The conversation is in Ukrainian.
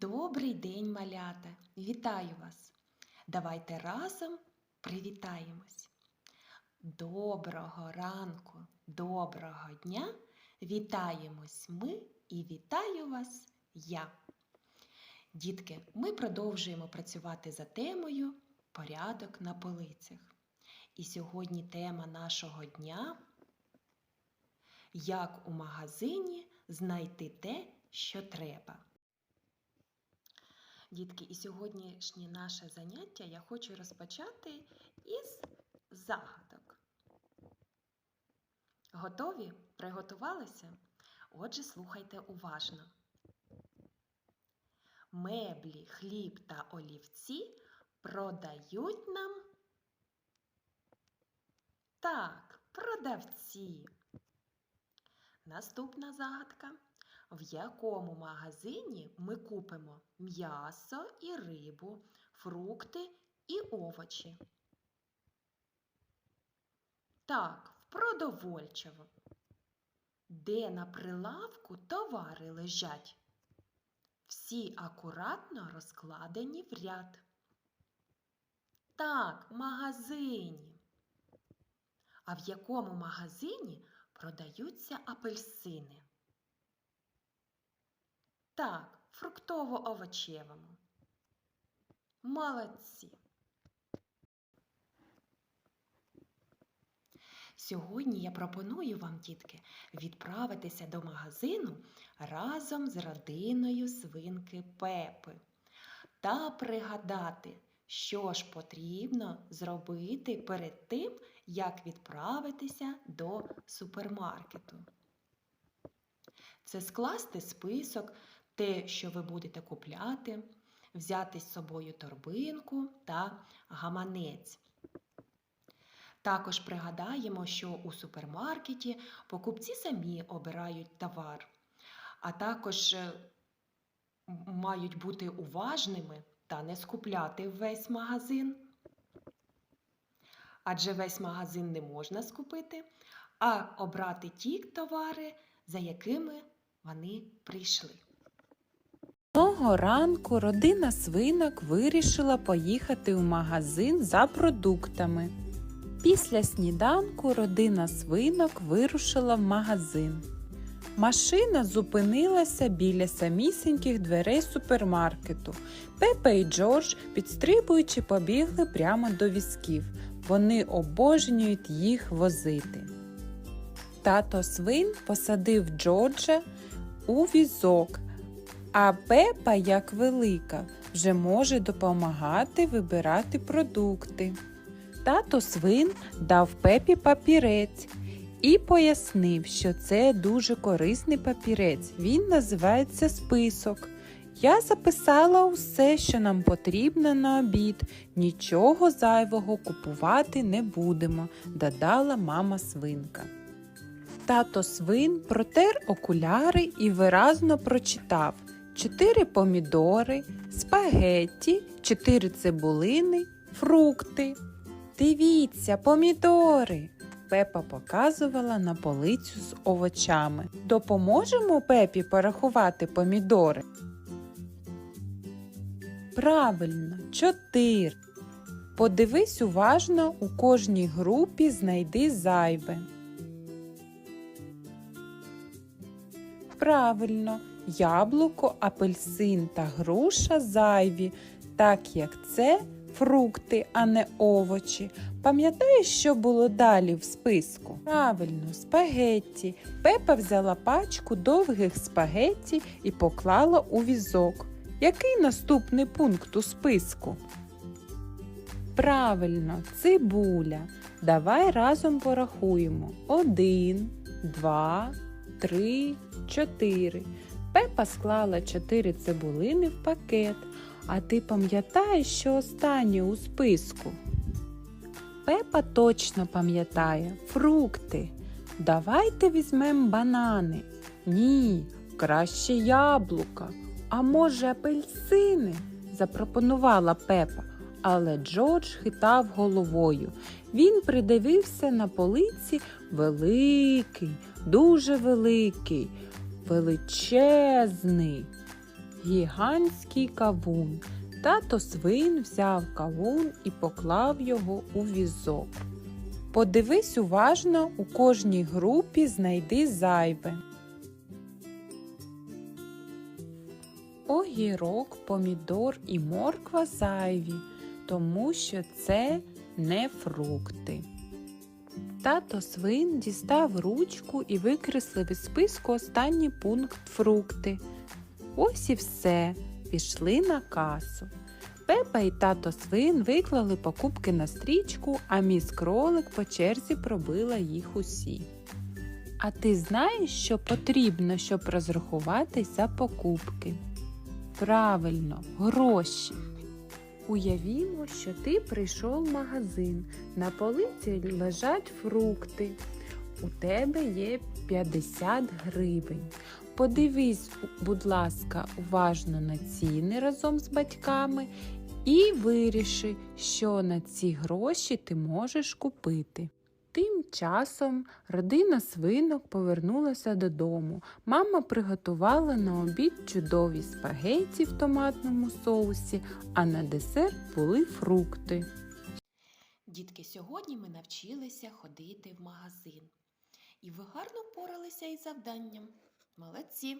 Добрий день, малята! Вітаю вас! Давайте разом привітаємось. Доброго ранку, доброго дня! Вітаємось ми і вітаю вас я. Дітки, ми продовжуємо працювати за темою Порядок на полицях. І сьогодні тема нашого дня Як у магазині знайти те, що треба. Дітки, і сьогоднішнє наше заняття я хочу розпочати із загадок. Готові? Приготувалися? Отже, слухайте уважно. Меблі, хліб та олівці продають нам. Так, продавці. Наступна загадка. В якому магазині ми купимо м'ясо і рибу, фрукти і овочі? Так, в продовольчому. Де на прилавку товари лежать? Всі акуратно розкладені в ряд. Так, в магазині. А в якому магазині продаються апельсини? Так, фруктово-овочевому. Молодці. Сьогодні я пропоную вам, дітки, відправитися до магазину разом з родиною свинки Пепи та пригадати, що ж потрібно зробити перед тим, як відправитися до супермаркету. Це скласти список, те, що ви будете купляти, взяти з собою торбинку та гаманець. Також пригадаємо, що у супермаркеті покупці самі обирають товар, а також е, мають бути уважними та не скупляти весь магазин. Адже весь магазин не можна скупити, а обрати ті товари, за якими вони прийшли. Того ранку родина свинок вирішила поїхати у магазин за продуктами. Після сніданку родина свинок вирушила в магазин. Машина зупинилася біля самісіньких дверей супермаркету. Пепа і Джордж, підстрибуючи, побігли прямо до візків. Вони обожнюють їх возити. Тато свин посадив Джорджа у візок, а Пепа, як велика, вже може допомагати вибирати продукти. Тато свин дав пепі папірець і пояснив, що це дуже корисний папірець. Він називається список. Я записала усе, що нам потрібно на обід. Нічого зайвого купувати не будемо, додала мама свинка. Тато свин протер окуляри і виразно прочитав чотири помідори, спагетті, чотири цибулини, фрукти. Дивіться, помідори. Пепа показувала на полицю з овочами. Допоможемо Пепі порахувати помідори. Правильно, чотири. Подивись уважно, у кожній групі знайди зайве. Правильно, яблуко, апельсин та груша зайві, так як це фрукти, а не овочі. Пам'ятаєш, що було далі в списку? Правильно, спагетті. Пепа взяла пачку довгих спагетті і поклала у візок. Який наступний пункт у списку? Правильно, цибуля. Давай разом порахуємо. Один, два, три, чотири. Пепа склала чотири цибулини в пакет. А ти пам'ятаєш, що останнє у списку? Пепа точно пам'ятає фрукти. Давайте візьмемо банани. Ні, краще яблука. А може, апельсини? запропонувала Пепа. Але Джордж хитав головою. Він придивився на полиці великий, дуже великий, величезний гігантський кавун. Тато свин взяв кавун і поклав його у візок. Подивись уважно, у кожній групі знайди зайве. Огірок, помідор і морква зайві, тому що це не фрукти. Тато свин дістав ручку і викреслив із списку останній пункт фрукти. Ось і все. Пішли на касу. Пепа і тато свин виклали покупки на стрічку, а міс кролик по черзі пробила їх усі. А ти знаєш, що потрібно, щоб розрахуватись за покупки? Правильно, гроші. Уявімо, що ти прийшов в магазин. На полиці лежать фрукти. У тебе є 50 гривень. Подивись, будь ласка, уважно на ціни разом з батьками і виріши, що на ці гроші ти можеш купити. Тим часом родина свинок повернулася додому. Мама приготувала на обід чудові спагетті в томатному соусі, а на десерт були фрукти. Дітки, сьогодні ми навчилися ходити в магазин. І ви гарно впоралися із завданням. Молодці!